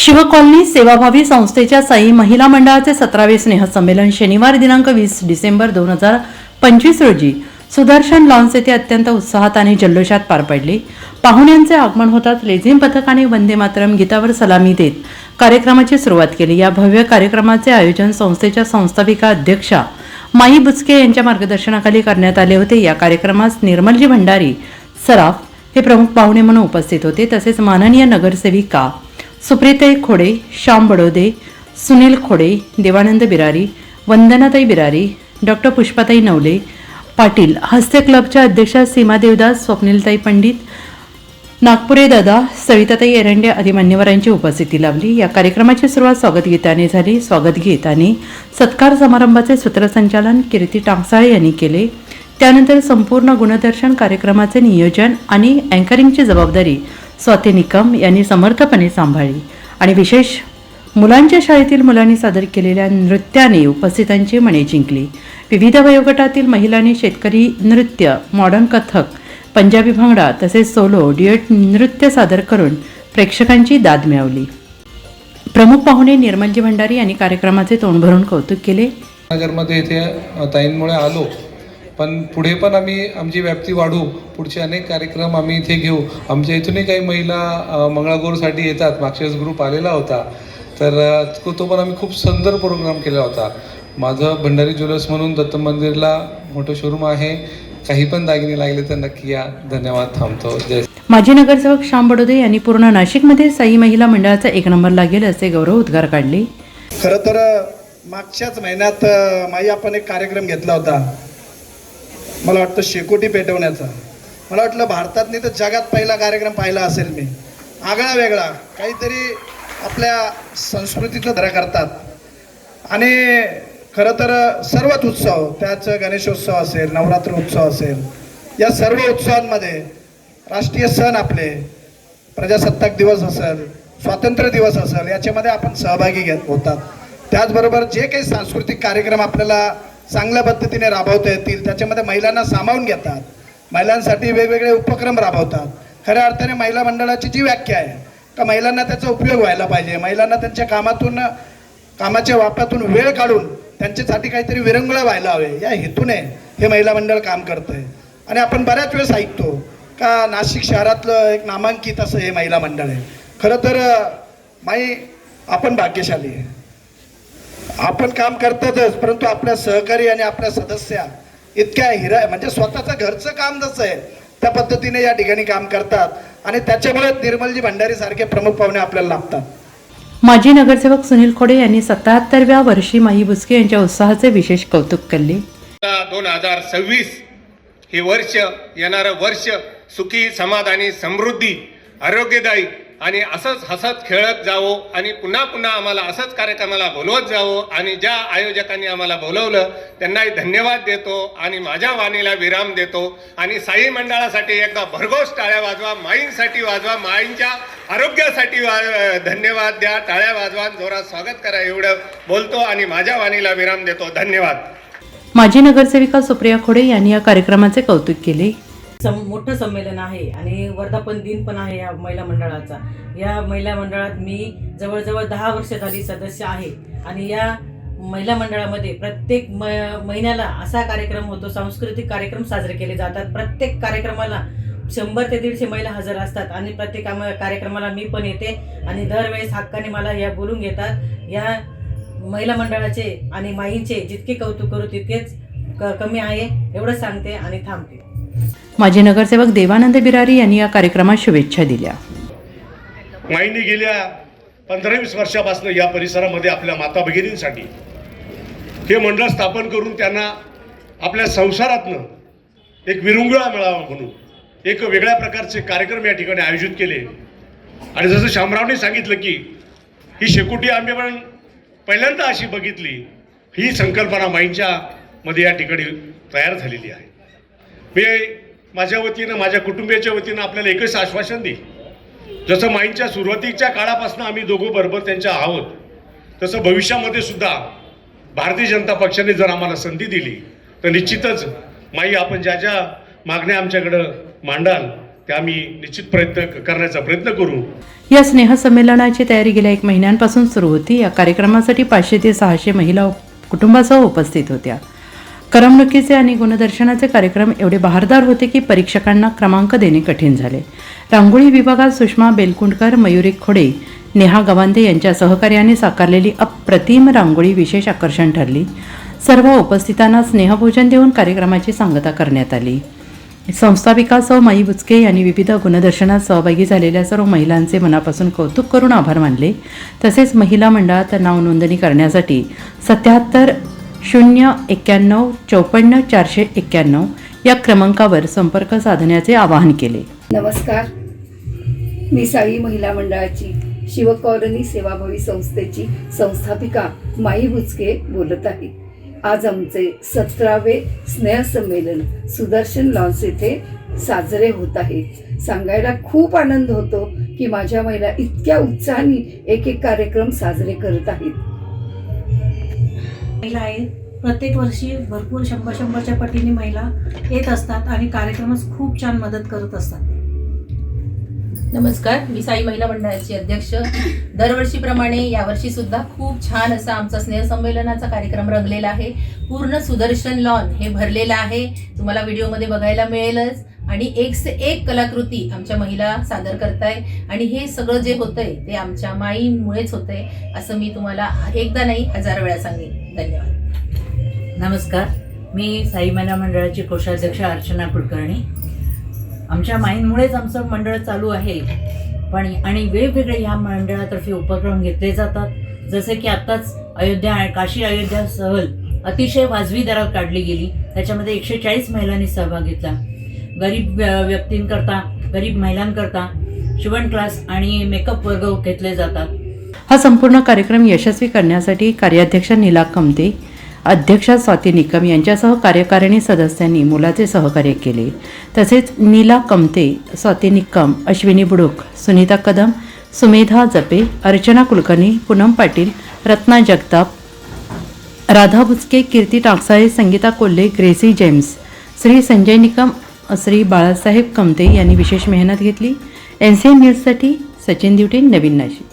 शिवकॉलनी सेवाभावी संस्थेच्या साई महिला मंडळाचे सतरावे स्नेहसंमेलन शनिवार दिनांक वीस डिसेंबर दोन हजार पंचवीस रोजी सुदर्शन लॉन्स येथे अत्यंत उत्साहात आणि जल्लोषात पार पडले. पाहुण्यांचे आगमन होताच लेझिम पथकाने वंदे मातरम गीतावर सलामी देत कार्यक्रमाची सुरुवात केली. या भव्य कार्यक्रमाचे आयोजन संस्थेच्या संस्थापिका अध्यक्षा माई बुचके यांच्या मार्गदर्शनाखाली करण्यात आले होते. या कार्यक्रमास निर्मलजी भंडारी सराफ हे प्रमुख पाहुणे म्हणून उपस्थित होते. तसेच माननीय नगरसेविका सुप्रीताई खोडे श्याम बडोदे सुनील खोडे देवानंद बिरारी वंदनाताई बिरारी डॉक्टर पुष्पाताई नवले पाटील हास्य क्लबच्या अध्यक्षा सीमा देवदास स्वप्नीलताई पंडित नागपुरे दादा सविताताई एरंडे आदी मान्यवरांची उपस्थिती लाभली. या कार्यक्रमाची सुरुवात स्वागत गीताने झाली. स्वागत गीत आणि सत्कार समारंभाचे सूत्रसंचालन कीर्ती टांगसाळे यांनी केले. त्यानंतर संपूर्ण गुणदर्शन कार्यक्रमाचे नियोजन आणि अँकरिंगची जबाबदारी स्वाती निकम यांनी समर्थपणे सांभाळली आणि विशेष मुलांच्या शाळेतील मुलांनी सादर केलेल्या नृत्याने उपस्थितांची मने जिंकली. विविध वयोगटातील महिलांनी शेतकरी नृत्य मॉडर्न कथक पंजाबी भांगडा तसेच सोलो डिएट नृत्य सादर करून प्रेक्षकांची दाद मिळवली. प्रमुख पाहुणे निर्मलजी भंडारी यांनी कार्यक्रमाचे तोंड भरून कौतुक केले. नगरमध्ये इथे ताईंमुळे आलो. पण पुढे पण आम्ही आमची व्याप्ती वाढवू पुढचे अनेक कार्यक्रम आम्ही इथे घेऊ. आमच्या इथूनही काही महिला मंगळागौरसाठी येतात. मागच्या वेळेस ग्रुप आलेला होता. तर तो- तो पण आम्ही खूप सुंदर प्रोग्राम केला होता. माझं भंडारी ज्वेलर्स म्हणून दत्त मंदिरला मोठं शोरूम आहे. काही पण दागिने लागले तर नक्की या. धन्यवाद. थांबतो. जय माजी नगरसेवक श्याम बडोदे यांनी पूर्ण नाशिकमध्ये साई महिला मंडळाचा एक नंबर लागेल असे गौरव उद्गार काढले. खरं तर मागच्याच महिन्यात माई आपण एक कार्यक्रम घेतला होता. मला वाटतं शेकोटी पेटवण्याचा. मला वाटलं भारतात नाही तर जगात पहिला कार्यक्रम पाहिला असेल मी. आगळा वेगळा. काहीतरी आपल्या संस्कृतीचं धरा करतात. आणि खरं तर सर्वच उत्सव त्याच गणेशोत्सव असेल नवरात्र उत्सव असेल या सर्व उत्सवांमध्ये राष्ट्रीय सण आपले प्रजासत्ताक दिवस असेल स्वातंत्र्य दिवस असेल याच्यामध्ये आपण सहभागी घेत होतात. त्याचबरोबर जे काही सांस्कृतिक कार्यक्रम आपल्याला चांगल्या पद्धतीने राबवता येतील. त्याच्यामध्ये महिलांना सामावून घेतात. महिलांसाठी वेगवेगळे उपक्रम राबवतात. खऱ्या अर्थाने महिला मंडळाची जी व्याख्या आहे का महिलांना त्याचा उपयोग व्हायला पाहिजे. महिलांना त्यांच्या कामातून कामाच्या वापरातून वेळ काढून त्यांच्यासाठी काहीतरी विरंगुळा व्हायला हवे. या हेतूने हे महिला मंडळ काम करतं आहे आणि आपण बऱ्याच वेळेस ऐकतो का नाशिक शहरातलं एक नामांकित असं हे महिला मंडळ आहे. खरं तर माई आपण भाग्यशाली आहे. आपण काम करतातच परंतु आपल्या सहकारी आणि आपल्या सदस्या इतक्या हिरा म्हणजे स्वतःचं घरचं काम जसं आहे त्या पद्धतीने या ठिकाणी काम करतात. आणि त्याच्यामुळे निर्मलजी भंडारी सारखे प्रमुख पाहुणे आपल्याला लाभतात. माजी नगरसेवक सुनील खोडे यांनी सत्याहत्तरव्या वर्षी माई बुचके यांच्या उत्साहाचे विशेष कौतुक केले. दोन हजार सव्वीस हे वर्ष येणारं वर्ष सुखी समाधानी समृद्धी आरोग्यदायी आणि असंच हसत खेळत जावं आणि पुन्हा पुन्हा आम्हाला असंच कार्यक्रमाला बोलवत जावं आणि ज्या आयोजकांनी आम्हाला बोलवलं त्यांनाही धन्यवाद देतो आणि माझ्या वाणीला विराम देतो. आणि साई मंडळासाठी एकदा भरघोस टाळ्या वाजवा माईंसाठी वाजवा माईंच्या आरोग्यासाठी वा धन्यवाद द्या टाळ्या वाजवा जोरात स्वागत करा एवढं बोलतो आणि माझ्या वाणीला विराम देतो. धन्यवाद. माजी नगरसेविका सुप्रिया खोडे यांनी या कार्यक्रमाचे कौतुक केले. सम मोठं संमेलन आहे आणि वर्धापन दिन पण आहे या महिला मंडळाचा. या महिला मंडळात मी जवळजवळ दहा वर्ष झाली सदस्य आहे आणि या महिला मंडळामध्ये प्रत्येक म महिन्याला असा कार्यक्रम होतो सांस्कृतिक कार्यक्रम साजरे केले जातात. प्रत्येक कार्यक्रमाला शंभर ते दीडशे महिला हजर असतात आणि प्रत्येक कार्यक्रमाला मी पण येते आणि दरवेळेस हक्काने मला या बोलून घेतात. या महिला मंडळाचे आणि माईंचे जितके कौतुक करू तितकेच क- कमी आहे एवढं सांगते आणि थांबते. माजी नगरसेवक देवानंद बिरारी यांनी या कार्यक्रमात शुभेच्छा दिल्या. माईंनी गेल्या पंधरा वीस वर्षापासून या परिसरामध्ये आपल्या माता भगिनींसाठी हे मंडळ स्थापन करून त्यांना आपल्या संसारातनं एक विरंगुळा मिळावा म्हणून एक वेगळ्या प्रकारचे कार्यक्रम या ठिकाणी आयोजित केले. आणि जसं शामरावने सांगितलं की ही शेकोटी आम्ही पण पहिल्यांदा अशी बघितली ही संकल्पना माईंच्या मध्ये या ठिकाणी तयार झालेली आहे. मी माझ्या वतीनं माझ्या कुटुंबियाच्या वतीनं आपल्याला एकच आश्वासन देईल जसं माईंच्या सुरुवातीच्या काळापासून आम्ही दोघं बरोबर त्यांच्या आहोत तसं भविष्यामध्ये सुद्धा भारतीय जनता पक्षाने जर आम्हाला संधी दिली तर निश्चितच माई आपण ज्या ज्या मागण्या आमच्याकडं मांडाल त्या आम्ही निश्चित प्रयत्न करण्याचा प्रयत्न करू. या स्नेहसंमेलनाची तयारी गेल्या एक महिन्यांपासून सुरू होती. या कार्यक्रमासाठी पाचशे ते सहाशे महिला कुटुंबासह उपस्थित होत्या. करमणुकीचे आणि गुणदर्शनाचे कार्यक्रम एवढे बहारदार होते की परीक्षकांना क्रमांक देणे कठीण झाले. रांगोळी विभागात सुषमा बेलकुंडकर मयुरी खोडे नेहा गवांदे यांच्या सहकार्याने साकारलेली अप्रतिम रांगोळी विशेष आकर्षण ठरली. सर्व उपस्थितांना स्नेहभोजन देऊन कार्यक्रमाची सांगता करण्यात आली. संस्था संस्थापिकासह माई बुचके यांनी विविध गुणदर्शनात सहभागी झालेल्या सर्व महिलांचे मनापासून कौतुक करून आभार मानले. तसेच महिला मंडळात नाव नोंदणी करण्यासाठी सत्याहत्तर शून्य एक्क्याण्णव चौपन्न चारशे एक्क्याण्णव या क्रमांकावर संपर्क साधण्याचे आवाहन केले. नमस्कार. मी साई महिला मंडळाची शिवकॉलनी सेवाभावी संस्थेची संस्थापिका माई बुचके बोलत आहे. आज आमचे सतरावे स्नेहसंमेलन सुदर्शन लॉन्स येथे साजरे होत आहे. सांगायला खूप आनंद होतो की माझ्या महिला इतक्या उत्साहाने एक एक कार्यक्रम साजरे करत आहेत. महिला आहेत. प्रत्येक वर्षी भरपूर शंभर शंभरच्या पटीने महिला येत असतात आणि कार्यक्रमास खूप छान मदत करत असतात. नमस्कार. मी साई महिला मंडळाची अध्यक्ष. दरवर्षीप्रमाणे यावर्षी सुद्धा खूप छान असा आमचा स्नेहसंमेलनाचा कार्यक्रम रंगलेला आहे. पूर्ण सुदर्शन लॉन हे भरलेलं आहे. तुम्हाला व्हिडिओमध्ये बघायला मिळेलच. आणि एक से एक कलाकृती आमच्या महिला सादर करताय. आणि हे सगळं जे होतंय ते आमच्या माईमुळेच होतंय असं मी तुम्हाला एकदा नाही हजार वेळा सांगेन. धन्यवाद. नमस्कार. मी साई महिला मंडळाची कोषाध्यक्ष अर्चना कुलकर्णी. आमच्या माईंमुळेच आमचं मंडळ चालू आहे. पण आणि वेगवेगळे या मंडळातर्फे उपक्रम घेतले जातात. जसे की आत्ताच अयोध्या काशी अयोध्या सहल अतिशय वाजवी दरात काढली गेली. त्याच्यामध्ये एकशे चाळीस महिलांनी सहभाग घेतला. गरीब व्य- व्यक्तींकरता गरीब महिलांकरता शिवण क्लास आणि मेकअप वर्ग घेतले जातात. हा संपूर्ण कार्यक्रम यशस्वी करण्यासाठी कार्याध्यक्ष नीला कमते अध्यक्षा स्वाती निकम यांच्यासह कार्यकारिणी सदस्यांनी मुलाचे सहकार्य केले. तसेच नीला कमते स्वाती निकम अश्विनी बुडुक सुनीता कदम सुमेधा जपे अर्चना कुलकर्णी पूनम पाटील रत्ना जगताप राधा बुचके कीर्ती टाकसाळे संगीता कोल्हे ग्रेसी जेम्स श्री संजय निकम श्री बाळासाहेब कमते यांनी विशेष मेहनत घेतली. एन सी एन न्यूजसाठी सचिन दिवटे नवीन नाशिक.